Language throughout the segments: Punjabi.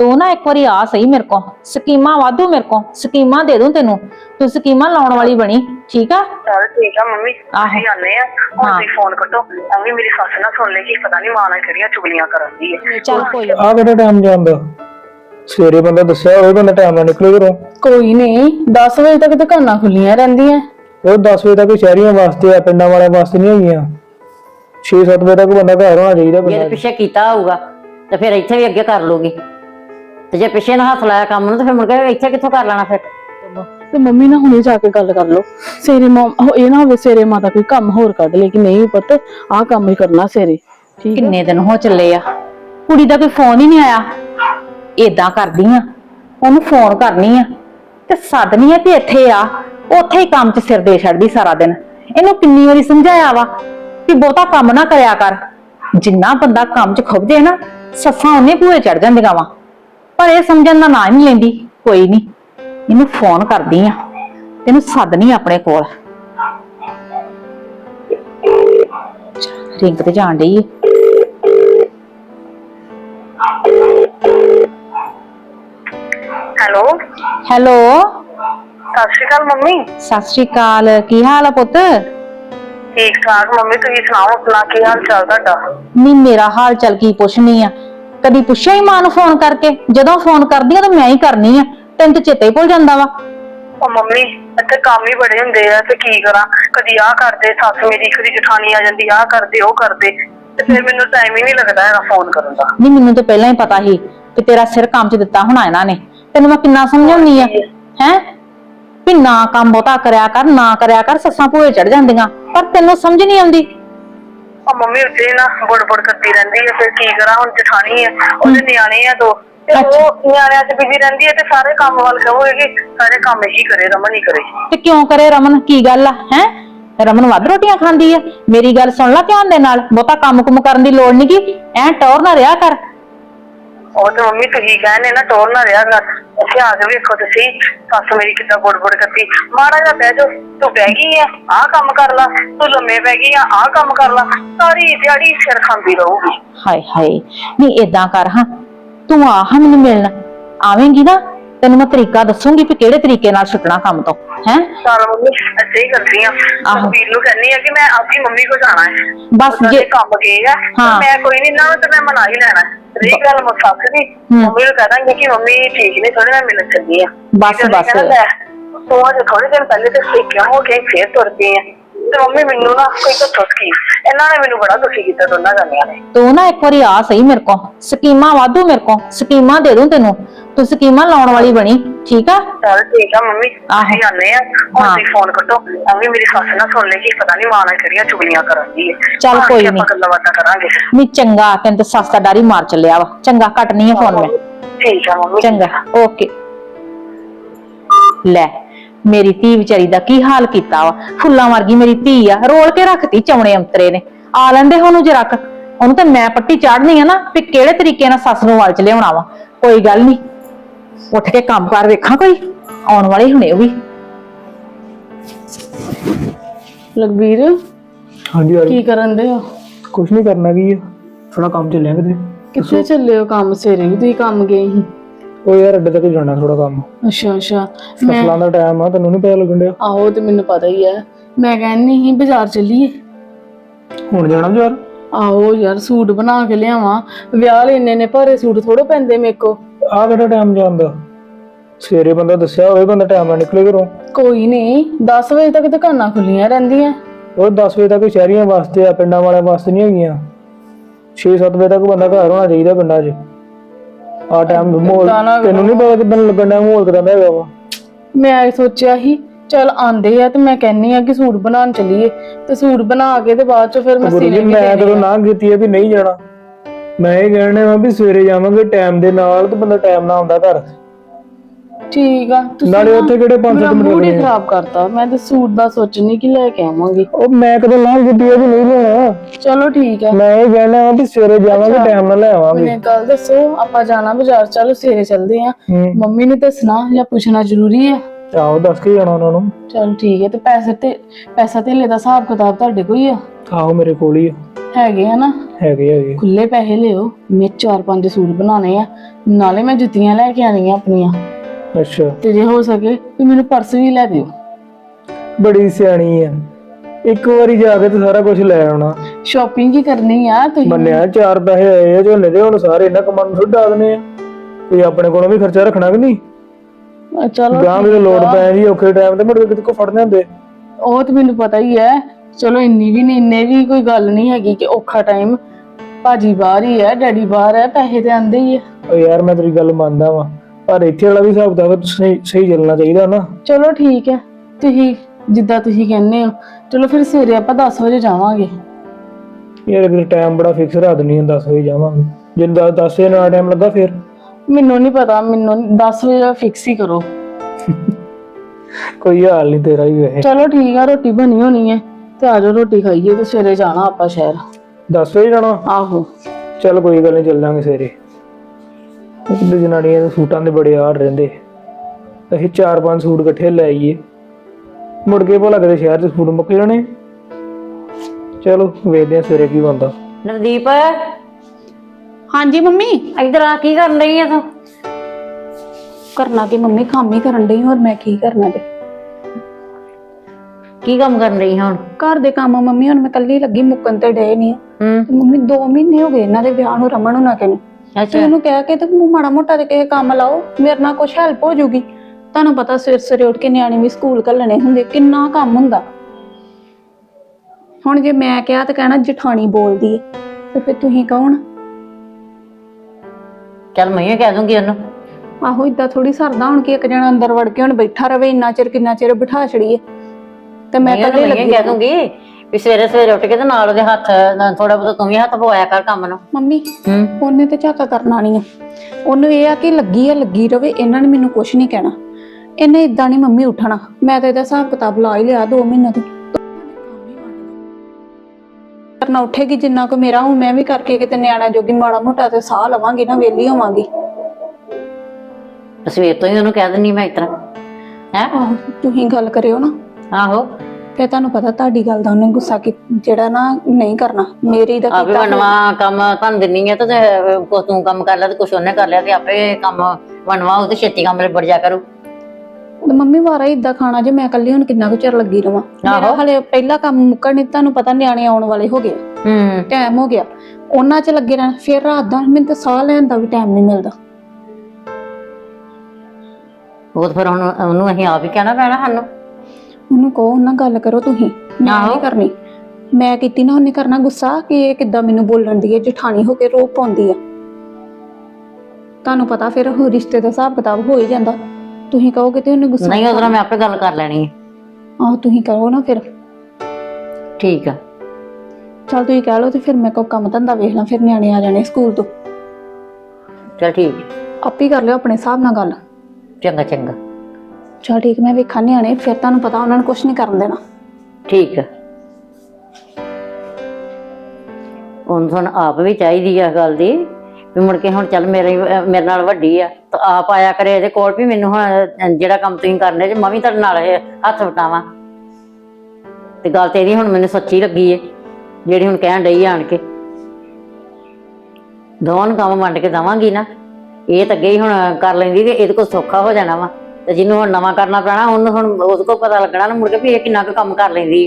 ਤੂੰ ਨਾ ਇੱਕ ਵਾਰੀ ਆ ਸਹੀ ਮੇਰੇ ਕੋ ਸਕੀਮਾਂ ਵਾਧੂ ਮੇਰੇ ਕੋ ਸਕੀਮਾਂ ਦੇ ਦੂੰ ਤੈਨੂੰ। ਤੂੰ ਸਕੀਮਾਂ ਲਾਉਣ ਵਾਲੀ ਬਣੀ ਠੀਕ ਆ? ਚਲ ਠੀਕ ਆ ਮੰਮੀ ਆਹੋ। ਅਸੀਂ ਆਨੇ ਆ। ਹੁਣ ਹਾਂ। ਤੁਸੀਂ ਫੋਨ ਕੱਟੋ ਐਵੇਂ ਮੇਰੀ ਸੱਸ ਨਾ ਸੁਣ ਲੈ ਕਿ ਪਤਾ ਨਹੀਂ ਮਾਂ ਨਾਲ ਕਿਹੜੀਆਂ ਚੁਗਲੀਆਂ ਕਰਦੀ ਹੈ ਚੱਲ ਕੋਈ ਆ ਕਿਹੜਾ ਟਾਈਮ ਜਾਂਦਾ? ਸਵੇਰੇ ਬੰਦਾ ਦੱਸਿਆ ਹੋਵੇ ਬੰਦਾ ਟਾਈਮ ਨਾਲ ਨਿਕਲੇ ਘਰੋਂ। ਕੋਈ ਨਹੀਂ 10 ਵਜੇ ਤੱਕ ਦੁਕਾਨਾਂ ਖੁੱਲੀਆਂ ਰਹਿੰਦੀਆਂ। ਉਹ 10 ਵਜੇ ਤੱਕ ਸ਼ਹਿਰੀਆਂ ਵਾਸਤੇ ਆ ਪਿੰਡਾਂ ਵਾਲਿਆਂ ਵਾਸਤੇ ਨਹੀਂ ਹੈਗੀਆਂ 6-7 ਵਜੇ ਤੱਕ ਬੰਦਾ ਘਰ ਹੋਣਾ ਚਾਹੀਦਾ ਜੇ ਬੰਦਾ। ਪਿੱਛੇ ਕੀਤਾ ਹੋਊਗਾ ਤੇ ਫਿਰ ਇੱਥੇ ਵੀ ਅੱਗੇ ਕਰ ਲੂਗੀ ਤੇ ਜੇ ਪਿੱਛੇ ਨਾ ਹੱਥ ਲਾਇਆ ਕੰਮ ਨੂੰ ਤੇ ਫਿਰ ਮੁੜ ਕੇ ਇੱਥੇ ਕਿੱਥੋਂ ਕਰ ਲੈਣਾ ਫਿਰ? ਤੇ ਮੰਮੀ ਨਾਲ ਹੁਣੇ ਜਾ ਕੇ ਗੱਲ ਕਰ ਲਓ। ਸਵੇਰੇ ਮਾਂ ਉਹ ਇਹ ਨਾ ਹੋਵੇ ਸਵੇਰੇ ਮਾਤਾ ਕੋਈ ਕੰਮ ਹੋਰ ਕੱਢ ਲੇ ਕਿ ਨਹੀਂ ਪੁੱਤ ਆਹ ਕੰਮ ਹੀ ਕਰਨਾ ਸਵੇਰੇ। ਠੀਕ ਕਿੰਨੇ ਦਿਨ ਹੋ ਚੱਲੇ ਆ? ਕੁੜੀ ਦਾ ਕੋਈ ਫੋਨ ਹੀ ਨਹੀਂ ਆਇਆ। ਏਦਾਂ ਕਰਦੀ ਆ ਉਹਨੂੰ ਫੋਨ ਕਰਨੀ ਆ ਤੇ ਸੱਦਨੀ ਆ ਤੇ ਇੱਥੇ ਆ। ਉੱਥੇ ਹੀ ਕੰਮ 'ਚ ਸਿਰ ਦੇ ਛੱਡਦੀ ਸਾਰਾ ਦਿਨ। ਇਹਨੂੰ ਕਿੰਨੀ ਵਾਰੀ ਸਮਝਾਇਆ ਵਾ ਕਿ ਬਹੁਤਾ ਕੰਮ ਨਾ ਕਰਿਆ ਕਰ। ਜਿੰਨਾ ਬੰਦਾ ਕੰਮ 'ਚ ਖੁੱਭ ਜੇ ਨਾ ਸੱਸਾਂ ਉਹਨੇ ਭੂਏ ਚੜ ਜਾਂਦੀਆਂ ਵਾ। ਪਰ ਇਹ ਸਮਝਣ ਦਾ ਨਾਂ ਹੀ ਨਹੀਂ ਲੈਂਦੀ ਕੋਈ ਨਹੀਂ। ਇਹਨੂੰ ਫੋਨ ਕਰਦੀ ਆ। ਤੈਨੂੰ ਸੱਦਨੀ ਆ ਆਪਣੇ ਕੋਲ। ਰਿੰਗ ਤੇ ਜਾਣ ਡਈ ਹੈਲੋ। ਹੈਲੋ। ਸਤਿ ਸ਼੍ਰੀ ਅਕਾਲ ਮੰਮੀ। ਸਤਿ ਸ਼੍ਰੀ ਅਕਾਲ। ਕੀ ਹਾਲ ਆ ਪੁੱਤ? ਠੀਕ ਠਾਕ ਮੰਮੀ ਤੁਸੀਂ ਸੁਣਾਓ ਆਪਣਾ ਕੀ ਹਾਲ ਚਾਲ ਤੁਹਾਡਾ? ਨਹੀਂ ਮੇਰਾ ਹਾਲ ਚਾਲ ਕੀ ਪੁੱਛਣੀ ਆ? ਕਦੀ ਪੁੱਛਿਆ ਹੀ ਮਾਂ ਨੂੰ ਫੋਨ ਕਰਕੇ? ਜਦੋਂ ਫੋਨ ਕਰਦੀ ਆ ਤਾਂ ਮੈਂ ਹੀ ਕਰਨੀ ਆ। ਤੈਨੂੰ ਤੇ ਚੇਤੇ ਹੀ ਭੁੱਲ ਜਾਂਦਾ ਵਾ। ਉਹ ਮੰਮੀ ਇੱਥੇ ਕੰਮ ਹੀ ਬੜੇ ਹੁੰਦੇ ਆ ਤੇ ਕੀ ਕਰਾਂ? ਕਦੀ ਆਹ ਕਰਦੇ ਸੱਸ ਮੇਰੀ ਕਦੀ ਜਠਾਣੀ ਆ ਜਾਂਦੀ ਆਹ ਕਰਦੇ ਉਹ ਕਰਦੇ। ਤੇ ਫਿਰ ਮੈਨੂੰ ਟਾਈਮ ਹੀ ਨਹੀਂ ਲੱਗਦਾ ਹੈਗਾ ਫੋਨ ਕਰਨ ਦਾ। ਨਹੀਂ ਮੈਨੂੰ ਤਾਂ ਪਹਿਲਾਂ ਹੀ ਪਤਾ ਸੀ ਕਿ ਤੇਰਾ ਸਿਰ ਕੰਮ 'ਚ ਦਿੱਤਾ ਹੋਣਾ ਇਹਨਾਂ ਨੇ। ਤੈਨੂੰ ਮੈਂ ਕਿੰਨਾ ਸਮਝਾਉਣੀ ਆ? ਹੈ? ਵੀ ਨਾ ਕੰਮ ਬਹੁਤਾ ਕਰਿਆ ਕਰ ਨਾ ਕਰਿਆ ਕਰ ਸੱਸਾਂ ਭੂਏ ਚੜ ਜਾਂਦੀਆਂ। ਪਰ ਤੈਨੂੰ ਸਮਝ ਨਹੀਂ ਆਉਂਦੀ। ਉਹ ਮੰਮੀ ਉੱਤੇ ਨਾ ਬੜਬੜ ਕਰਦੀ ਰਹਿੰਦੀ ਹੈ ਫਿਰ ਕੀ ਕਰਾਂ ਹੁਣ ਜਠਾਣੀ ਹੈ ਉਹਦੇ ਨਿਆਣੇ ਆ ਦੋ। ਤੇ ਉਹ ਨਿਆਣਿਆਂ 'ਚ ਬਿਜ਼ੀ ਰਹਿੰਦੀ ਹੈ ਤੇ ਸਾਰੇ ਕੰਮ ਵੱਲ ਕਹੋਗੇ ਸਾਰੇ ਕੰਮ ਹੀ ਕਰੇ ਰਮਨ ਹੀ ਕਰੇ। ਤੇ ਕਿਉਂ ਕਰੇ ਰਮਨ? ਕੀ ਗੱਲ ਆ ਹੈ? ਰਮਨ ਵੱਧ ਰੋਟੀਆਂ ਖਾਂਦੀ ਆ। ਮੇਰੀ ਗੱਲ ਸੁਣ ਲੈ ਧਿਆਨ ਦੇ ਨਾਲ ਬਹੁਤਾ ਕੰਮ ਕੁਮ ਕਰਨ ਦੀ ਲੋੜ ਨਹੀਂਗੀ ਐ ਟੌਰ ਨਾ ਰਿਹਾ ਕਰ। ਉਹ ਤੇ ਮੰਮੀ ਤੁਸੀਂ ਕਹਿੰਦੇ ਨਾ ਟੋਲ ਨਾ ਰਿਹਾ ਕਰ। ਕੇ ਵੇਖੋ ਤੁਸੀਂ ਸੱਸ ਮੇਰੀ ਕਿੱਦਾਂ ਬੜਬੜ ਕਰਦੀ। ਮਾੜਾ ਜਿਹਾ ਬਹਿ ਜਾਓ ਤੂੰ ਬਹਿ ਗਈ ਆ ਆਹ ਕੰਮ ਕਰ ਲਾ ਤੂੰ ਲੰਮੇ ਪੈ ਗਈ ਆ ਆਹ ਕੰਮ ਕਰ ਲਾ ਸਾਰੀ ਦਿਹਾੜੀ ਸਿਰ ਖਾਂਦੀ ਰਹੂਗੀ। ਹਾਏ ਹਾਏ ਨਹੀਂ ਏਦਾਂ ਕਰ ਹਾਂ ਤੂੰ ਆ ਹਾਂ ਮੈਨੂੰ ਮਿਲਣ ਆਵੇਂਗੀ ਨਾ ਤੈਨੂੰ ਮੈਂ ਤਰੀਕਾ ਦੱਸੂਗੀ ਕਿ ਕਿਹੜੇ ਤਰੀਕੇ ਨਾਲ ਛੁੱਟਣਾ ਕੰਮ ਤੋਂ ਹੈ? ਸਾਰਾ ਮੰਮੀ ਅੱਛੇ ਹੀ ਕਰਦੀ ਆ। ਆਹੋ। ਵੀਰ ਨੂੰ ਕਹਿੰਦੀ ਆ ਕਿ ਮੈਂ ਆਪਣੀ ਮੰਮੀ ਕੋ ਜਾਣਾ ਹੈ। ਬਸ ਉਹਨਾਂ ਜੇ ਦੇ ਕੰਮ ਗਏ ਆ। ਤੇ ਹਾਂ। ਮੈਂ ਕੋਈ ਨਹੀਂ ਨਾ ਤੇ ਮੈਂ ਮਨਾ ਹੀ ਲੈਣਾ ਰਹੀ ਗੱਲ ਮੁੱਕ ਦੀ ਹੂੰ। ਮੰਮੀ ਨੂੰ ਕਹਾਂਗੇ ਕਿ ਮੰਮੀ ਠੀਕ ਨਹੀਂ ਥੋੜੇ ਨਾਲ ਮਿਲਣ ਚੱਲੀ ਆ। ਬਸ, ਤੇ ਉਹਨੇ ਬਸ। ਕਹਿਣਾ, ਲੈ, ਤੂੰ ਅੱਜ ਥੋੜੇ ਦਿਨ ਪਹਿਲੇ ਤੇ ਸਿੱਖਿਆ ਹੋ ਕੇ ਫੇਰ ਤੁਰ ਪਈ ਆ। ਤੇ ਮੰਮੀ ਮੈਨੂੰ ਨਾ ਕੋਈ ਤਾਂ ਠੁਸਕੀ ਇਹਨਾਂ ਨੇ ਮੈਨੂੰ ਬੜਾ ਦੁਖੀ ਕੀਤਾ ਦੋਨਾਂ ਜਾਨੀਆਂ ਨੇ। ਤੂੰ ਨਾ ਇੱਕ ਵਾਰੀ ਆ ਸਹੀ ਮੇਰੇ ਕੋ ਸਕੀਮਾਂ ਵਾਧੂ ਮੇਰੇ ਕੋ ਸਕੀਮਾਂ ਦੇ ਦੂੰ ਤੈਨੂੰ। ਤੂੰ ਸਕੀਮਾਂ ਲਾਉਣ ਵਾਲੀ ਬਣੀ। ਠੀਕ ਆ? ਚਲ ਠੀਕ ਆ ਮੰਮੀ ਆਹੋ। ਅਸੀਂ ਆਨੇ ਆ। ਹੁਣ ਹਾਂ। ਤੁਸੀਂ ਫੋਨ ਕੱਟੋ ਐਵੇਂ ਮੇਰੀ ਸੱਸ ਨਾ ਸੁਣ ਲੈ ਕਿ ਪਤਾ ਨਹੀਂ ਮਾਂ ਨਾਲ ਕਿਹੜੀਆਂ ਚੁਗਲੀਆਂ ਕਰਦੀ ਹੈ ਚੱਲ ਕੋਈ ਆਪਾਂ ਨੀ। ਗੱਲਾਂ ਬਾਤਾਂ ਕਰਾਂਗੇ। ਨਹੀਂ ਚੰਗਾ ਤੈਨੂੰ ਤਾਂ ਸੱਸ ਦਾ ਡਰ ਮਾਰ ਚੱਲਿਆ ਵਾ। ਚੰਗਾ ਕੱਟਣੀ ਆ ਫੋਨ ਮੈਂ। ਠੀਕ ਆ ਮੰਮੀ। ਚੰਗਾ ਓਕੇ ਲੈ ਮੇਰੀ ਧੀ ਵਿਚਾਰੀ ਦਾ ਕੀ ਹਾਲ ਕੀਤਾ ਵਾ? ਫੁੱਲਾਂ ਵਰਗੀ ਮੇਰੀ ਧੀ ਆ। ਰੋਲ ਕੇ ਰੱਖਤੀ ਚੌਣੇ ਅੰਤਰੇ ਨੇ। ਆ ਲੈਂਦੇ ਉਹਨੂੰ ਜੇ ਰੱਖ ਉਹਨੂੰ ਤਾਂ ਮੈਂ ਪੱਟੀ ਚਾੜਨੀ ਆ ਨਾ ਵੀ ਕਿਹੜੇ ਤਰੀਕੇ ਨਾਲ ਸੱਸ ਨੂੰ ਵੱਲ ਚ ਲਿਆਉਣਾ ਵਾ। ਕੋਈ ਗੱਲ ਨਹੀਂ ਉੱਠ ਕੇ ਕੰਮ ਕਰ ਵੇਖਾਂ ਕੋਈ? ਆਉਣ ਵਾਲੇ ਹੁਣੇ ਉਹ ਵੀ। ਲਖਬੀਰ ਹਾਂਜੀ ਯਾਰ ਕੀ ਕਰਨ ਦੇ ਹੋ? ਕੁਝ ਨਹੀਂ ਕਰਨਾ ਕੀ ਆ। ਥੋੜਾ ਕੰਮ ਚੱਲਿਆ ਕਿਤੇ। ਕਿੱਥੇ ਚੱਲੇ ਹੋ ਕੰਮ? ਸਵੇਰੇ ਵੀ ਤੁਸੀਂ ਕੰਮ ਗਏ ਸੀ। ਉਹ ਯਾਰ ਅੱਡੇ ਤੱਕ ਜਾਣਾ ਥੋੜਾ ਕੰਮ। ਅੱਛਾ ਅੱਛਾ। ਮੈਂ ਫਸਲਾਂ ਦਾ ਟਾਈਮ ਆ ਤੈਨੂੰ ਨਹੀਂ ਪਤਾ ਲੱਗਣ ਡਿਆ। ਆਹੋ ਤੇ ਮੈਨੂੰ ਪਤਾ ਹੀ ਹੈ ਮੈਂ ਕਹਿੰਨੀ ਸੀ ਬਾਜ਼ਾਰ ਚੱਲੀਏ। ਹੁਣ ਜਾਣਾ ਯਾਰ ਆਹੋ ਯਾਰ ਸੂਟ ਬਣਾ ਕੇ ਲਿਆਵਾਂ। ਵਿਆਹ ਲਈ ਇੰਨੇ ਨੇ ਭਾਰੇ ਸੂਟ ਥੋੜੋ ਪੈਂਦੇ ਮੇਰੇ ਕੋ ਆ ਕਿਹੜਾ ਟਾਈਮ ਜਾਂਦਾ? ਸਵੇਰੇ ਬੰਦਾ ਦੱਸਿਆ ਹੋਵੇ ਬੰਦਾ ਟਾਈਮ ਨਾਲ ਨਿਕਲੇ ਘਰੋਂ। ਕੋਈ ਨਹੀਂ 10 ਵਜੇ ਤੱਕ ਦੁਕਾਨਾਂ ਖੁੱਲੀਆਂ ਰਹਿੰਦੀਆਂ। ਉਹ 10 ਵਜੇ ਤੱਕ ਸ਼ਹਿਰੀਆਂ ਵਾਸਤੇ ਆ ਪਿੰਡਾਂ ਵਾਲਿਆਂ ਵਾਸਤੇ ਨਹੀਂ ਹੈਗੀਆਂ। 6-7 ਵਜੇ ਤੱਕ ਬੰਦਾ ਘਰ ਹੋਣਾ ਚਾਹੀਦਾ ਪਿੰਡਾਂ 'ਚ। ਆ ਟਾਈਮ ਮਾਹੌਲ ਤੈਨੂੰ ਨਹੀਂ ਪਤਾ ਕਿਦਾਂ ਲੱਗਣ ਮਾਹੌਲ ਕਿਦਾਂ ਦਾ ਹੈਗਾ ਵਾ। ਮੈਂ ਸੋਚਿਆ ਸੀ ਚਲ ਆਂਦੇ ਆ ਤੇ ਮੈਂ ਕਹਿੰਨੀ ਆ ਕਿ ਸੂਟ ਬਣਾਉਣ ਚੱਲੀਏ। ਤੇ ਸੂਟ ਬਣਾ ਕੇ ਤੇ ਬਾਅਦ ਚ ਫਿਰ ਮੈਂ ਗੁਰੂ ਜੀ ਸੀਨੇ ਵੀ ਮੈਂ ਦੇਣੇ ਕਦੋਂ। ਨਾ ਕੀਤੀ ਹੈ ਵੀ ਨਹੀਂ ਜਾਣਾ। ਮੈਂ ਇਹ ਕਹਿਣਾ ਵਾ ਵੀ ਸਵੇਰੇ ਜਾਵਾਂਗੇ ਟਾਈਮ ਦੇ ਨਾਲ ਤੇ ਬੰਦਾ ਟਾਈਮ ਨਾਲ ਆਉਂਦਾ ਘਰ। ਠੀਕ ਆ ਤੁਸੀਂ ਨਾਲੇ ਉੱਥੇ ਕਿਹੜੇ 5-7 ਮੇਰਾ ਮਿੰਟ ਲੱਗਣੇ ਆ। ਖਰਾਬ ਕਰਤਾ। ਮੈਂ ਤੇ ਸੂਟ ਦਾ ਸੋਚਣੀ ਕਿ ਲੈ ਕੇ ਆਵਾਂਗੀ। ਉਹ ਮੈਂ ਕਦੋਂ ਨਾ ਕੀਤੀ ਹੈ ਵੀ ਨਹੀਂ ਲੈਣਾ ਚਲੋ ਠੀਕ ਆ। ਮੈਂ ਇਹ ਕਹਿਣਾ ਵਾ ਵੀ ਸਵੇਰੇ ਜਾਵਾਂਗੇ ਟਾਈਮ ਨਾਲ ਲੈ ਆਵਾਂਗੇ। ਮੈਨੂੰ ਇੱਕ ਗੱਲ ਦੱਸੋ ਆਪਾਂ ਜਾਣਾ ਬਾਜ਼ਾਰ ਚਲੋ ਸਵੇਰੇ ਚੱਲਦੇ ਆ। ਹੂੰ। ਮੰਮੀ ਨੂੰ ਦੱਸਣਾ ਜਾਂ ਪੁੱਛਣਾ ਜ਼ਰੂਰੀ ਹੈ ਆਹੋ ਦੱਸ ਕੇ ਜਾਣਾ ਉਹਨਾਂ ਨੂੰ। ਚਲ ਠੀਕ ਹੈ ਤੇ ਪੈਸੇ ਤੇ ਪੈਸਾ ਧੇਲੇ ਦਾ ਹਿਸਾਬ ਕਿਤਾਬ ਤੁਹਾਡੇ ਕੋਲ ਹੀ ਆ? ਆਹੋ ਮੇਰੇ ਕੋਲ ਹੀ ਆ। ਹੈਗੇ ਆ ਨਾ? ਹੈਗੇ ਹੈਗੇ ਖੁੱਲੇ ਪੈਸੇ ਲਿਓ ਮੈਂ ਚਾਰ ਪੰਜ ਸੂਟ ਬਣਾਉਣੇ ਆ ਨਾਲੇ ਮੈਂ ਜੁੱਤੀਆਂ ਲੈ ਕੇ ਆਣੀਆਂ ਆਪਣੀਆਂ। ਅੱਛਾ। ਤੇ ਜੇ ਹੋ ਸਕੇ ਤੇ ਮੈਨੂੰ ਪਰਸ ਵੀ ਲੈ ਦਿਓ। ਬੜੀ ਸਿਆਣੀ ਆ। ਇੱਕ ਵਾਰੀ ਜਾ ਕੇ ਤੇ ਸਾਰਾ ਕੁਝ ਲੈ ਆਉਣਾ। ਸ਼ਾਪਿੰਗ ਹੀ ਕਰਨੀ ਆ ਤੁਸੀਂ। ਮੰਨਿਆ ਚਾਰ ਪੈਸੇ ਆਏ ਆ ਝੋਨੇ ਦੇ ਹੁਣ ਸਾਰੇ ਇਹਨਾਂ ਕਮਾਂ ਨੂੰ ਸੁੱਡਾ ਦਨੇ ਆ। ਕੋਈ ਆਪਣੇ ਕੋਲੋਂ ਵੀ ਖਰਚਾ ਰੱਖਣਾ ਕਿ ਨਹੀਂ? ਅ, ਚਲੋ ਗਾਂ ਵੀ ਲੋੜ ਪੈ ਜੀ ਔਖੇ ਟਾਈਮ ਤੇ ਮੁੜ ਕੇ ਕਿਤੇ ਕੋ ਫੜਨੇ ਹੁੰਦੇ ਉਹ ਤੇ ਮੈਨੂੰ ਪਤਾ ਹੀ ਹੈ। ਚਲੋ ਇੰਨੀ ਵੀ ਨਹੀਂ ਇੰਨੇ ਵੀ ਕੋਈ ਗੱਲ ਨਹੀਂ ਹੈਗੀ ਕਿ ਔਖਾ ਟਾਈਮ ਭਾਜੀ ਬਾਹਰ ਹੀ ਹੈ ਡੈਡੀ ਬਾਹਰ ਹੈ ਪੈਸੇ ਤੇ ਆਂਦੇ ਹੀ ਹੈ ਓ ਯਾਰ ਮੈਂ ਤੇਰੀ ਗੱਲ ਮੰਨਦਾ ਵਾਂ ਪਰ ਇੱਥੇ ਵਾਲਾ ਵੀ ਹਿਸਾਬ ਦਾ ਸਹੀ ਸਹੀ ਚੱਲਣਾ ਚਾਹੀਦਾ ਨਾ। ਚਲੋ ਠੀਕ ਹੈ ਤੁਸੀਂ ਜਿੱਦਾਂ ਤੁਸੀਂ ਕਹਿੰਦੇ ਹੋ ਚਲੋ ਫਿਰ ਸਵੇਰੇ ਆਪਾਂ 10 ਵਜੇ ਜਾਵਾਂਗੇ। ਯਾਰ ਅਗਰ ਟਾਈਮ ਬੜਾ ਫਿਕਸ ਰੱਖ ਨਹੀਂ 10 ਵਜੇ ਜਾਵਾਂਗੇ। ਜੇ 10 10 ਵਜੇ ਨਾਲ ਟਾਈਮ ਲੱਗਾ ਫਿਰ? ਮੈਨੂੰ ਨਹੀਂ ਪਤਾ ਮੈਨੂੰ 10 ਵਜੇ ਫਿਕਸ ਹੀ ਕਰੋ। ਕੋਈ ਹਾਲ ਨਹੀਂ ਤੇਰਾ ਹੀ ਵੈਸੇ। ਚਲੋ ਠੀਕ ਆ ਰੋਟੀ ਬਣੀ ਹੋਣੀ ਹੈ ਤੇ ਆ ਜਾਓ ਰੋਟੀ ਖਾਈਏ ਤੇ ਸਵੇਰੇ ਜਾਣਾ ਆਪਾਂ ਸ਼ਹਿਰ। 10 ਵਜੇ ਜਾਣਾ? ਆਹੋ। ਚੱਲ ਕੋਈ ਗੱਲ ਨਹੀਂ ਚੱਲ ਜਾਾਂਗੇ ਸਵੇਰੇ। ਇੱਕ ਦੋ ਜਨਾਨੀਆਂ ਦੇ ਸੂਟਾਂ ਦੇ ਬੜੇ ਆੜ ਰਹਿੰਦੇ। ਅਸੀਂ ਚਾਰ ਪੰਜ ਸੂਟ ਇਕੱਠੇ ਲੈ ਆਈਏ। ਮੁੜ ਕੇ ਭਲਾ ਕਿਤੇ ਸ਼ਹਿਰ 'ਚ ਸੂਟ ਮੁੱਕ ਜਾਣੇ। ਚਲੋ ਵੇਖਦੇ ਆ ਸਵੇਰੇ ਕੀ ਬਣਦਾ। ਨਵਦੀਪ? ਹਾਂਜੀ ਮੰਮੀ? ਇੱਧਰ ਆ ਕੀ ਕਰਨ ਰਹੀ ਆ ਤੂੰ? ਕਰਨਾ ਕੀ ਮੰਮੀ ਕੰਮ ਹੀ ਕਰਨ ਡਈ ਹੋਰ ਮੈਂ ਕੀ ਕਰਨਾ ਜੇ? ਕੀ ਕੰਮ ਕਰਨ ਰਹੀ ਹੁਣ? ਘਰ ਦੇ ਕੰਮ ਮੰਮੀ ਹੁਣ ਮੈਂ ਕੱਲੀ ਲੱਗੀ ਮੁੱਕਣ ਤੇ ਡੇ ਨਹੀਂ ਹੂੰ। ਤੇ ਮੰਮੀ 2 ਮਹੀਨੇ ਹੋ ਗਏ ਇਹਨਾਂ ਦੇ ਵਿਆਹ ਨੂੰ ਰਮਣ ਹੁਣਾਂ ਕੇ ਨੂੰ। ਤੇ ਅੱਛਾ ਉਹਨੂੰ ਕਹਿ ਕੇ ਤੇ ਮੂੰਹ ਮਾੜਾ ਮੋਟਾ ਤੇ ਕਿਸੇ ਕੰਮ ਲਾਓ ਮੇਰੇ ਨਾਲ ਕੁਝ ਹੈਲਪ ਹੋ ਜੂਗੀ। ਤੁਹਾਨੂੰ ਪਤਾ ਸਵੇਰ ਸਵੇਰੇ ਉੱਠ ਕੇ ਨਿਆਣੇ ਵੀ ਸਕੂਲ ਘੱਲਣੇ ਹੁੰਦੇ ਕਿੰਨਾ ਕੰਮ ਹੁੰਦਾ। ਹੁਣ ਜੇ ਮੈਂ ਕਿਹਾ ਤੇ ਕਹਿਣਾ ਜਠਾਣੀ ਬੋਲਦੀ ਹੈ ਤੇ ਫਿਰ ਤੁਸੀਂ ਕੌਣ ਚੱਲ ਮੈਂ ਹੀ ਕਹਿ ਦੂੰਗੀ ਉਹਨੂੰ। ਆਹੋ ਇਦਾਂ ਥੋੜੀ ਸਰਦਾ ਹੁਣ ਕਿ ਇੱਕ ਜਣਾ ਅੰਦਰ ਵੜ ਕੇ ਹੁਣ ਬੈਠਾ ਰਵੇ ਇੰਨਾ ਚਿਰ ਕਿੰਨਾ ਚਿਰ ਬਿਠਾ ਛੜੀਏ। ਤੇ ਮੈਂ ਉਹਨੂੰ ਲੱਗੀ ਕਹਿ ਦੂੰਗੀ ਵੀ ਸਵੇਰੇ ਸਵੇਰੇ ਉੱਠ ਕੇ ਤੇ ਨਾਲ ਉਹਦੇ ਹੱਥ ਥੋੜਾ ਬਹੁਤਾ ਤੂੰ ਵੀ ਹੱਥ ਪਵਾਇਆ ਕਰ ਕੰਮ ਨੂੰ। ਮੰਮੀ ਹੂੰ? ਉਹਨੇ ਤੇ ਝਾਕਾ ਕਰਨਾ ਨਹੀਂ ਆ। ਉਹਨੂੰ ਇਹ ਆ ਕਿ ਲੱਗੀ ਆ ਲੱਗੀ ਰਵੇ ਇਹਨਾਂ ਨੇ ਮੈਨੂੰ ਕੁਝ ਨਹੀਂ ਕਹਿਣਾ। ਇਹਨੇ ਇਦਾਂ ਨਹੀਂ ਮੰਮੀ ਉੱਠਣਾ। ਮੈਂ ਤਾਂ ਇਹਦਾ ਹਿਸਾਬ ਕਿਤਾਬ ਲਾ ਹੀ ਲਿਆ 2 ਮਹੀਨੇ ਤੋਂ। ਕਰਨਾ ਉੱਠੇਗੀ ਜਿੰਨਾ ਕੋ ਮੇਰਾ ਹੁਣ ਮੈਂ ਵੀ ਕਰਕੇ ਕਿਤੇ ਨਿਆਣਾ ਜੋਗੀ ਮਾੜਾ ਮੋਟਾ ਤੇ ਸਾਹ ਲਵਾਂਗੀ ਨਾ ਵੇਲੀ ਹੋਵਾਂਗੀ। ਸਵੇਰ ਤੋਂ ਹੀ ਉਹਨੂੰ ਕਹਿ ਦਿੰਨੀ ਮੈਂ ਇਤਨਾ ਹੈ? ਤੁਸੀਂ ਗੱਲ ਕਰਿਓ ਨਾ। ਆਹੋ। ਫਿਰ ਤੁਹਾਨੂੰ ਪਤਾ ਤੁਹਾਡੀ ਗੱਲ ਦਾ ਉਹਨੇ ਗੁੱਸਾ ਕੀ ਜਿਹੜਾ ਨਾ ਨਹੀਂ ਕਰਨਾ ਮੇਰੀ ਦਾ ਆਪੇ ਕੀਤਾ ਵਨਵਾ ਕੰਮ ਤੁਹਾਨੂੰ ਦਿੰਨੀ ਆ ਤੇ ਕੁਛ ਤੂੰ ਕੰਮ ਕਰ ਲਿਆ ਤੇ ਕੁਛ ਉਹਨੇ ਕਰ ਲਿਆ ਤੇ ਆਪੇ ਕੰਮ ਵਨਵਾ ਉਹ ਤੇ ਛੇਤੀ ਕੰਮ ਨਿਬੜ ਜਾ ਕਰੂ। ਤੇ ਮੰਮੀ ਵਾਰਾ ਇਦਾਂ ਖਾਣਾ ਜੇ ਮੈਂ ਇਕੱਲੀ ਹੁਣ ਕਿੰਨਾ ਕੁ ਚਿਰ ਲੱਗੀ ਰਵਾਂ? ਮੇਰਾ। ਹਲੇ ਪਹਿਲਾ ਕੰਮ ਮੁੱਕਣ ਨਹੀਂ ਤੁਹਾਨੂੰ ਪਤਾ ਨਿਆਣੇ ਆਉਣ ਵਾਲੇ ਹੋ ਗਏ ਹੂੰ। ਟਾਈਮ ਹੋ ਗਿਆ। ਉਹਨਾਂ 'ਚ ਲੱਗੇ ਰਹਿਣਾ ਫਿਰ ਰਾਤ ਦਾ ਮੈਨੂੰ ਤਾਂ ਸਾਹ ਲੈਣ ਦਾ ਵੀ ਟਾਈਮ ਨਹੀਂ ਮਿਲਦਾ। ਉਹ ਤਾਂ ਫਿਰ ਹੁਣ ਉਹਨੂੰ ਅਸੀਂ ਆਪ ਹੀ ਕਹਿਣਾ ਪੈਣਾ ਸਾਨੂੰ। ਉਹਨੂੰ ਕਹੋ ਉਹਨਾਂ ਗੱਲ ਕਰੋ ਤੁਸੀਂ। ਮੈਂ ਆਹੋ। ਨਹੀਂ ਕਰਨੀ। ਮੈਂ ਕੀਤੀ ਨਾ ਉਹਨੇ ਕਰਨਾ ਗੁੱਸਾ ਕਿ ਇਹ ਕਿੱਦਾਂ ਮੈਨੂੰ ਬੋਲਣ ਦੀ ਹੈ ਜਠਾਣੀ ਹੋ ਕੇ ਰੋ ਪਾਉਂਦੀ ਆ ਤੁਹਾਨੂੰ ਪਤਾ ਫਿਰ ਉਹ ਰਿਸ਼ਤੇ ਦਾ ਹਿਸਾਬ ਕਿਤਾਬ ਹੋ ਹੀ ਜਾਂਦਾ। ਤੁਸੀਂ ਕਹੋਗੇ ਤੇ ਉਹਨੇ ਗੁੱਸਾ ਨਹੀਂ ਉਹਦੇ ਨਾਲ ਮੈਂ ਆਪੇ ਗੱਲ ਕਰ ਲੈਣੀ ਹੈ। ਆਹੋ ਤੁਸੀਂ ਕਰੋ ਨਾ ਫਿਰ। ਠੀਕ ਆ। ਚਲ ਤੁਸੀਂ ਕਹਿ ਲਓ ਤੇ ਫਿਰ ਮੈਂ ਕੋ ਕੰਮ ਧੰਦਾ ਵੇਖ ਲਾਂ ਫਿਰ ਨਿਆਣੇ ਆ ਜਾਣੇ ਸਕੂਲ ਤੋਂ। ਚਲ ਠੀਕ। ਹੈ ਆਪੇ ਕਰ ਲਿਓ ਆਪਣੇ ਹਿਸਾਬ ਨਾਲ ਗੱਲ। ਚੰਗਾ ਚੰਗਾ। ਚਲ ਠੀਕ, ਮੈਂ ਵੇਖਾਂ ਨਿਆਣੇ, ਫਿਰ ਤੁਹਾਨੂੰ ਪਤਾ ਉਹਨਾਂ ਨੂੰ ਕੁਝ ਨਹੀਂ ਕਰਨ ਦੇਣਾ। ਠੀਕ ਆ। ਉਹਨੂੰ ਹੁਣ ਆਪ ਵੀ ਚਾਹੀਦੀ ਆ ਗੱਲ ਦੀ, ਵੀ ਮੁੜ ਕੇ ਹੁਣ ਚੱਲ ਮੇਰੇ ਮੇਰੇ ਨਾਲ ਵੱਡੀ ਆ, ਤਾਂ ਆਪ ਆਇਆ ਕਰੇ ਇਹਦੇ ਕੋਲ ਵੀ ਮੈਨੂੰ ਹੁਣ ਜਿਹੜਾ ਕੰਮ ਤੁਸੀਂ ਕਰਨੇ, ਜੇ ਮੈਂ ਵੀ ਤੁਹਾਡੇ ਨਾਲ ਹੱਥ ਵਟਾਵਾਂ। ਤੇ ਗੱਲ ਤੇਰੀ ਹੁਣ ਮੈਨੂੰ ਸੱਚੀ ਲੱਗੀ ਏ, ਜਿਹੜੀ ਹੁਣ ਕਹਿਣ ਡਈ ਆਣ ਕੇ। ਦੋਨ ਕੰਮ ਵੰਡ ਕੇ ਦਵਾਂਗੀ ਨਾ, ਇਹ ਤਾਂ ਅੱਗੇ ਹੀ ਹੁਣ ਕਰ ਲੈਂਦੀ ਤੇ ਇਹਦੇ ਕੋਲ ਸੌਖਾ ਹੋ ਜਾਣਾ ਵਾ। ਤੇ ਜਿਹਨੂੰ ਹੁਣ ਨਵਾਂ ਕਰਨਾ ਪੈਣਾ ਉਹਨੂੰ ਹੁਣ ਉਹਦੇ ਕੋਲ ਪਤਾ ਲੱਗਣਾ ਨਾ ਮੁੜ ਕੇ ਵੀ ਇਹ ਕਿੰਨਾ ਕੁ ਕੰਮ ਕਰ ਲੈਂਦੀ।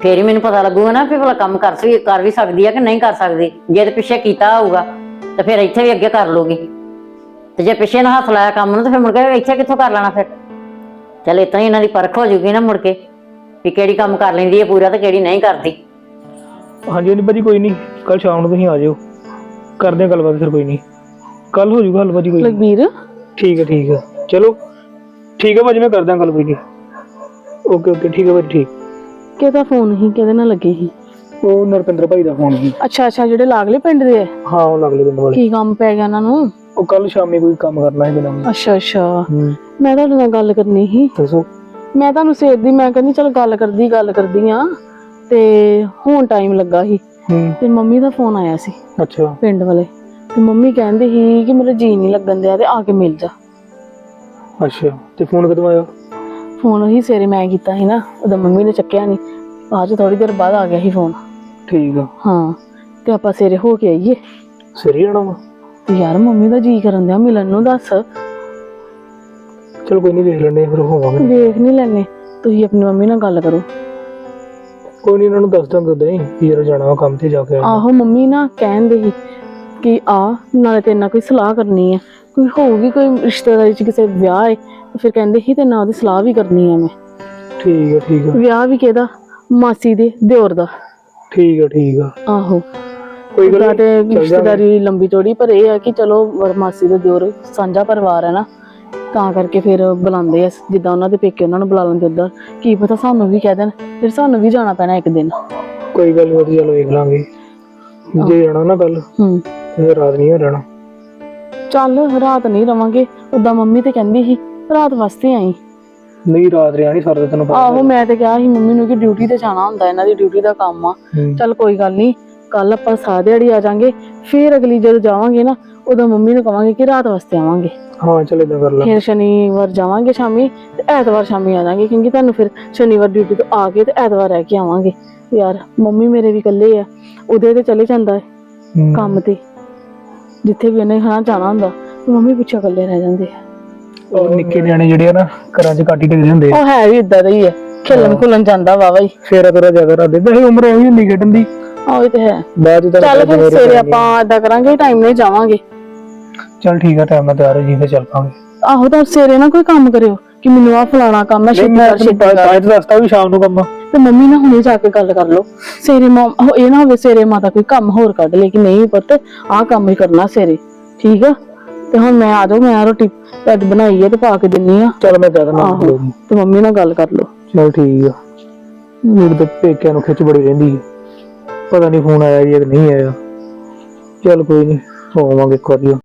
ਫੇਰ ਹੀ ਮੈਨੂੰ ਪਤਾ ਲੱਗੂਗਾ ਨਾ ਵੀ ਭਲਾ ਕੰਮ ਕਰ ਵੀ ਕਰ ਵੀ ਸਕਦੀ ਆ ਕਿ ਨਹੀਂ ਕਰ ਸਕਦੀ। ਜੇ ਤੇ ਪਿੱਛੇ ਕੀਤਾ ਹੋਊਗਾ ਤੇ ਫਿਰ ਇੱਥੇ ਵੀ ਅੱਗੇ ਕਰ ਲੂਗੀ ਤੇ ਜੇ ਪਿੱਛੇ ਨਾ ਹੱਥ ਲਾਇਆ ਕੰਮ ਨੂੰ ਤੇ ਫਿਰ ਮੁੜ ਕੇ ਇੱਥੇ ਕਿੱਥੋਂ ਕਰ ਲੈਣਾ ਫਿਰ? ਚੱਲ ਇਤਾਂ ਹੀ ਇਹਨਾਂ ਦੀ ਪਰਖ ਹੋ ਜੂਗੀ ਨਾ ਮੁੜ ਕੇ ਵੀ ਕਿਹੜੀ ਕੰਮ ਕਰ ਲੈਂਦੀ ਹੈ ਪੂਰਾ ਤੇ ਕਿਹੜੀ ਨਹੀਂ ਕਰਦੀ। ਹਾਂਜੀ ਹਾਂਜੀ ਭਾਜੀ ਕੋਈ ਨਹੀਂ। ਕੱਲ ਸ਼ਾਮ ਨੂੰ ਤੁਸੀਂ ਆ ਜਾਓ। ਕਰਦੇ ਹਾਂ ਗੱਲਬਾਤ ਫਿਰ ਕੋਈ ਨਹੀਂ। ਕੱਲ ਹੋ ਜੂਗਾ ਹੱਲ ਭਾਜੀ ਕੋਈ ਨੀ। ਲਖਬੀਰ ਠੀਕ ਹੈ ਠੀਕ ਹੈ ਚਲੋ ਠੀਕ ਹੈ ਭਾਜੀ ਮੈਂ ਕਰਦਾ ਗੱਲ ਕੋਈ ਨਹੀਂ ਓਕੇ ਓਕੇ ਠੀਕ ਹੈ ਭਾਜੀ ਠੀਕ। ਕਿਹਦਾ ਫੋਨ ਸੀ? ਕਿਹਦੇ ਨਾਲ ਲੱਗੇ ਸੀ? ਉਹ ਨਰਪਿੰਦਰ ਭਾਈ ਦਾ ਫੋਨ ਸੀ। ਅੱਛਾ ਅੱਛਾ ਜਿਹੜੇ ਲਾਗਲੇ ਪਿੰਡ ਦੇ ਆ? ਹਾਂ ਉਹ ਲੱਗਲੇ ਪਿੰਡ ਵਾਲੇ। ਕੀ ਕੰਮ ਪੈ ਗਿਆ ਉਹਨਾਂ ਨੂੰ? ਉਹ ਕੱਲ ਸ਼ਾਮੀ ਕੋਈ ਕੰਮ ਕਰਨਾ ਹੈ ਬਿਨਾਂ ਅੱਛਾ ਅੱਛਾ। ਹੂੰ। ਮੈਂ ਤੁਹਾਡੇ ਨਾਲ ਗੱਲ ਕਰਨੀ ਸੀ। ਦੱਸੋ। ਮੈਂ ਤੁਹਾਨੂੰ ਸਵੇਰ ਦੀ ਮੈਂ ਕਹਿੰਦੀ ਚਲ ਗੱਲ ਕਰਦੀ ਗੱਲ ਕਰਦੀ ਆ ਤੇ ਹੁਣ ਟਾਈਮ ਲੱਗਾ ਸੀ। ਹੂੰ। ਤੇ ਮੰਮੀ ਦਾ ਫੋਨ ਆਇਆ ਸੀ। ਅੱਛਾ। ਪਿੰਡ ਵਾਲੇ। ਤੇ ਮੰਮੀ ਕਹਿੰਦੇ ਸੀ ਕਿ ਮੇਰਾ ਜੀ ਨਹੀਂ ਲੱਗਣ ਦਿਆ ਤੇ ਆ ਕੇ ਮਿਲ ਜਾ। ਅੱਛਾ ਤੇ ਫੋਨ ਕਦੋਂ ਆਇਆ? ਫੋਨ ਉਹੀ ਸਵੇਰੇ ਮੈਂ ਕੀਤਾ ਸੀ ਨਾ ਉਹਦਾ ਮੰਮੀ ਨੇ ਚੱਕਿਆ ਨਹੀਂ। ਅੱਜ ਥੋੜੀ ਦੇਰ ਬਾਅਦ ਆ ਗਿਆ ਸੀ ਫੋਨ। ਠੀਕ ਆ। ਹਾਂ ਤੇ ਆਪਾਂ ਸਵੇਰੇ ਹੋ ਕੇ ਆਈਏ। ਸਰੀ ਆਣਾ ਵਾ? ਤੇ ਯਾਰ ਮੰਮੀ ਦਾ ਜੀ ਕਰਨ ਦਿਆ ਮਿਲਣ ਨੂੰ ਦੱਸ। ਚਲ ਕੋਈ ਨਹੀਂ ਵੇਖ ਲੈਣੇ ਫਿਰ ਹੋਵਾਂਗੇ। ਵੇਖ ਨਹੀਂ ਲੈਨੇ ਤੁਸੀਂ ਆਪਣੀ ਮੰਮੀ ਨਾਲ ਗੱਲ ਕਰੋ। ਕੋਈ ਨਹੀਂ ਇਹਨਾਂ ਨੂੰ ਦੱਸ ਦਾਂਗਾ ਦਈ ਯਾਰ ਜਾਣਾ ਵਾ ਕੰਮ ਤੇ ਜਾ ਕੇ ਆਉਣਾ। ਆਹੋ ਮੰਮੀ ਨਾ ਕਹਿੰਦੇ ਸੀ। ਕਿ ਆ ਨਾਲੇ ਤੇ ਨਾਲ ਕੋਈ ਸਲਾਹ ਕਰਨੀ ਹੈ ਕੋਈ ਹੋਊਗੀ ਕੋਈ ਰਿਸ਼ਤੇਦਾਰੀ ਚ ਕਿਸੇ ਵਿਆਹ ਹੈ ਤੇ ਫਿਰ ਕਹਿੰਦੇ ਸੀ ਤੇ ਨਾਲ ਉਹਦੀ ਸਲਾਹ ਵੀ ਕਰਨੀ ਹੈ ਮੈਂ। ਠੀਕ ਆ ਠੀਕ ਆ। ਵਿਆਹ ਵੀ ਕਿਹਦਾ? ਮਾਸੀ ਦੇ ਦਿਓਰ ਦਾ। ਠੀਕ ਆ ਠੀਕ ਆ। ਆਹੋ। ਕੋਈ ਗੱਲ ਤੇ। ਰਿਸ਼ਤੇਦਾਰੀ ਲੰਬੀ ਚੌੜੀ ਪਰ ਇਹ ਹੈ ਕਿ ਚਲੋ ਮਾਸੀ ਦੇ ਦਿਓਰ ਸਾਂਝਾ ਪਰਿਵਾਰ ਹੈ ਨਾ। ਤਾਂ ਕਰਕੇ ਫਿਰ ਬੁਲਾਉਂਦੇ ਆ ਜਿੱਦਾਂ ਉਹਨਾਂ ਦੇ ਪੇਕੇ ਉਹਨਾਂ ਨੂੰ ਬੁਲਾ ਲੈਂਦੇ ਉਧਰ ਕੀ ਪਤਾ ਸਾਨੂੰ ਵੀ ਕਹਿ ਦੇਣ ਫਿਰ ਸਾਨੂੰ ਵੀ ਜਾਣਾ ਪੈਣਾ ਇੱਕ ਦਿਨ। ਕੋਈ ਗੱਲ ਨਹੀਂ ਚੱਲ ਵੇਖ ਲਾਂਗੇ। ਜੇ ਜਾਣਾ ਨਾ ਕੱਲ ਹੂੰ। ਤੇ ਰਾਤ ਨਹੀਂ ਹੋ ਰਹਿਣਾ ਚੱਲ ਰਾਤ ਨਹੀਂ ਰਵਾਂਗੇ ਉਦਾਂ ਮੰਮੀ ਤੇ ਕਹਿੰਦੀ ਸੀ ਰਾਤ ਵਾਸਤੇ ਆਈ। ਨਹੀਂ ਰਾਤ ਰਿਆ ਨਹੀਂ ਸਰਦਾ ਤੈਨੂੰ ਪਤਾ ਆਹੋ ਮੈਂ ਤੇ ਕਿਹਾ ਸੀ ਮੰਮੀ ਨੂੰ ਕਿ ਡਿਊਟੀ ਤੇ ਜਾਣਾ ਹੁੰਦਾ ਇਹਨਾਂ ਦੀ ਡਿਊਟੀ ਦਾ ਕੰਮ ਆ। ਚੱਲ ਕੋਈ ਗੱਲ ਨਹੀਂ ਕੱਲ ਆਪਾਂ ਸਾਹ ਦਿਹਾੜੀ ਆ ਜਾਾਂਗੇ ਫਿਰ ਅਗਲੀ ਜਦੋਂ ਜਾਵਾਂਗੇ ਨਾ ਉਦੋਂ ਮੰਮੀ ਨੂੰ ਕਵਾਂਗੇ ਕਿ ਰਾਤ ਵਾਸਤੇ ਆਵਾਂਗੇ। ਹਾਂ ਚੱਲ ਏਦਾਂ ਕਰ ਲਾ। ਫਿਰ ਸ਼ਨੀਵਾਰ ਜਾਵਾਂਗੇ ਸ਼ਾਮੀ ਤੇ ਐਤਵਾਰ ਸ਼ਾਮੀ ਆ ਜਾਾਂਗੇ ਕਿਉਂਕਿ ਤੁਹਾਨੂੰ ਫਿਰ ਸ਼ਨੀਵਾਰ ਡਿਊਟੀ ਤੋਂ ਆ ਕੇ ਤੇ ਐਤਵਾਰ ਰਹਿ ਕੇ ਆਵਾਂਗੇ। ਯਾਰ ਮੰਮੀ ਮੇਰੇ ਵੀ ਇਕੱਲੇ ਆ ਉਹਦੇ ਤੇ ਚਲੇ ਜਾਂਦਾ ਹੂੰ। ਕੰਮ ਤੇ। ਜਿੱਥੇ ਵੀ ਉਹਨੇ ਖਾਣਾ ਜਾਣਾ ਹੁੰਦਾ ਤੇ ਮੰਮੀ ਪਿੱਛੇ ਇਕੱਲੇ ਰਹਿ ਜਾਂਦੇ ਆ। ਉਹ ਨਿੱਕੇ ਨਿਆਣੇ ਜਿਹੜੇ ਆ ਨਾ ਘਰਾਂ 'ਚ ਕਾਟੀ ਟਿਕਦੇ ਹੁੰਦੇ ਆ। ਉਹ ਹੈ ਵੀ ਇਦਾਂ ਦਾ ਹੀ ਹੈ ਖੇਲਣ ਖੁਲਣ ਜਾਂਦਾ ਵਾਵਾ ਹੀ ਫੇਰ ਅਗਰ ਜ਼ਿਆਦਾ ਰਾਤ ਦੇ ਵੈਸੇ ਉਮਰ ਐਵੇਂ ਹੁੰਦੀ ਖੇਡਣ ਦੀ। ਆਹ ਇਹ ਤੇ ਹੈ। ਬਾਅਦ 'ਚ ਤਾਂ ਚੱਲ ਫਿਰ ਸਵੇਰੇ ਆਪਾਂ ਏਦਾਂ ਕਰਾਂਗੇ ਟਾਈਮ ਨਾਲ ਹੀ ਜਾਵਾਂਗੇ। ਚੱਲ ਠੀਕ ਆ ਟਾਈਮ ਨਾਲ ਤਿਆਰ ਹੋ ਜੀ ਫੇਰ ਚੱਲ ਪਾਂਗੇ ਆਹੋ ਤਾਂ ਸਵੇਰੇ ਨਾ ਕੋਈ ਕੰਮ ਕਰਿਓ। ਕਿ ਮੈਨੂੰ ਆ ਫਲਾਣਾ ਕੰਮ ਹੈ ਛੇਤੀ ਕਰ ਛੇਤੀ ਕਰ ਤਾਂ ਤਾਂ ਦੱਸਤਾ ਵੀ ਸ਼ਾਮ ਨੂੰ ਕੰਮ ਆ। ਤੇ ਮੰਮੀ ਨਾਲ ਹੁਣੇ ਜਾ ਕੇ ਗੱਲ ਕਰ ਲਓ। ਸਵੇਰੇ ਮਾਂ ਉਹ ਇਹ ਨਾ ਹੋਵੇ ਸਵੇਰੇ ਮਾਤਾ ਕੋਈ ਕੰਮ ਹੋਰ ਕੱਢ ਲੇ ਕਿ ਨਹੀਂ ਪੁੱਤ ਆਹ ਕੰਮ ਹੀ ਕਰਨਾ ਸਵੇਰੇ ਠੀਕ ਆ? ਤੇ ਹੁਣ ਮੈਂ ਆ ਜਾਓ ਮੈਂ ਰੋਟੀ ਅੱਜ ਬਣਾਈ ਹੈ ਤੇ ਪਾ ਕੇ ਦਿੰਨੀ ਆ। ਚੱਲ ਮੈਂ ਕਹਿ ਦਿੰਦਾ ਤੇ ਮੰਮੀ ਨਾਲ ਗੱਲ ਕਰ ਲਓ। ਚੱਲ ਠੀਕ ਆ। ਮੇਰੇ ਤੇ ਪੇਕਿਆਂ ਨੂੰ ਖਿੱਚ ਬੜੀ ਰਹਿੰਦੀ ਹੈ ਪਤਾ ਨਹੀਂ ਫੋਨ ਆਇਆ ਜੀ ਕਿ ਨਹੀਂ ਆਇਆ। ਚੱਲ ਕੋਈ ਨਹੀਂ ਹੋਵਾਂਗੇ ਇੱਕ ਵਾਰੀ।